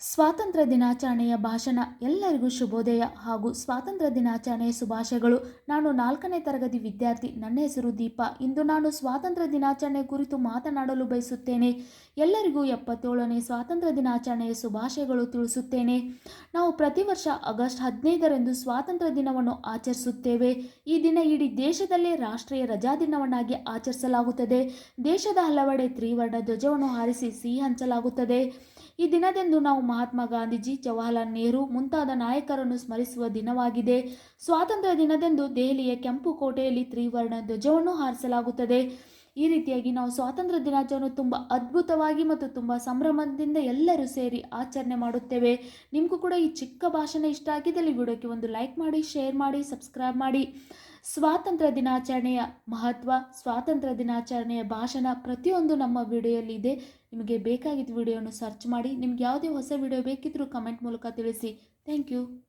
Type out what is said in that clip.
ಸ್ವಾತಂತ್ರ್ಯ ದಿನಾಚರಣೆಯ ಭಾಷಣ ಎಲ್ಲರಿಗೂ ಶುಭೋದಯ ಹಾಗೂ ಸ್ವಾತಂತ್ರ್ಯ ದಿನಾಚರಣೆಯ ಶುಭಾಶಯಗಳು. ನಾನು ನಾಲ್ಕನೇ ತರಗತಿ ವಿದ್ಯಾರ್ಥಿ ನನ್ನ ಹೆಸರು ದೀಪ. ಇಂದು ನಾನು ಸ್ವಾತಂತ್ರ್ಯ ದಿನಾಚರಣೆ ಕುರಿತು ಮಾತನಾಡಲು ಬಯಸುತ್ತೇನೆ. ಎಲ್ಲರಿಗೂ ಎಪ್ಪತ್ತೇಳನೇ ಸ್ವಾತಂತ್ರ್ಯ ದಿನಾಚರಣೆಯ ಶುಭಾಶಯಗಳು ತಿಳಿಸುತ್ತೇನೆ. ನಾವು ಪ್ರತಿ ವರ್ಷ ಆಗಸ್ಟ್ ಹದಿನೈದರಂದು ಸ್ವಾತಂತ್ರ್ಯ ದಿನವನ್ನು ಆಚರಿಸುತ್ತೇವೆ. ಈ ದಿನ ಇಡೀ ದೇಶದಲ್ಲೇ ರಾಷ್ಟ್ರೀಯ ರಜಾ ದಿನವನ್ನಾಗಿ ಆಚರಿಸಲಾಗುತ್ತದೆ. ದೇಶದ ಹಲವೆಡೆ ತ್ರಿವರ್ಣ ಧ್ವಜವನ್ನು ಹಾರಿಸಿ ಸಿಹಿ ಹಂಚಲಾಗುತ್ತದೆ. ಈ ದಿನದಂದು ನಾವು ಮಹಾತ್ಮ ಗಾಂಧೀಜಿ, ಜವಾಹರ್ಲಾಲ್ ನೆಹರು ಮುಂತಾದ ನಾಯಕರನ್ನು ಸ್ಮರಿಸುವ ದಿನವಾಗಿದೆ. ಸ್ವಾತಂತ್ರ್ಯ ದಿನದಂದು ದೆಹಲಿಯ ಕೆಂಪು ಕೋಟೆಯಲ್ಲಿ ತ್ರಿವರ್ಣ ಧ್ವಜವನ್ನು ಹಾರಿಸಲಾಗುತ್ತದೆ. ಈ ರೀತಿಯಾಗಿ ನಾವು ಸ್ವಾತಂತ್ರ್ಯ ದಿನಾಚರಣೆ ತುಂಬ ಅದ್ಭುತವಾಗಿ ಮತ್ತು ತುಂಬ ಸಂಭ್ರಮದಿಂದ ಎಲ್ಲರೂ ಸೇರಿ ಆಚರಣೆ ಮಾಡುತ್ತೇವೆ. ನಿಮಗೂ ಕೂಡ ಈ ಚಿಕ್ಕ ಭಾಷಣ ಇಷ್ಟ ಆಗಿದ್ದಲ್ಲಿ ವಿಡಿಯೋಕ್ಕೆ ಒಂದು ಲೈಕ್ ಮಾಡಿ, ಶೇರ್ ಮಾಡಿ, ಸಬ್ಸ್ಕ್ರೈಬ್ ಮಾಡಿ. ಸ್ವಾತಂತ್ರ್ಯ ದಿನಾಚರಣೆಯ ಮಹತ್ವ, ಸ್ವಾತಂತ್ರ್ಯ ದಿನಾಚರಣೆಯ ಭಾಷಣ ಪ್ರತಿಯೊಂದು ನಮ್ಮ ವಿಡಿಯೋಯಲ್ಲಿ ಇದೆ. ನಿಮಗೆ ಬೇಕಾಗಿದ್ದ ವಿಡಿಯೋನ ಸರ್ಚ್ ಮಾಡಿ, ನಿಮ್ಗೆ ಯಾವುದೇ ಹೊಸ ವಿಡಿಯೋ ಬೇಕಿದ್ರೂ ಕಮೆಂಟ್ ಮೂಲಕ ತಿಳಿಸಿ. Thank you.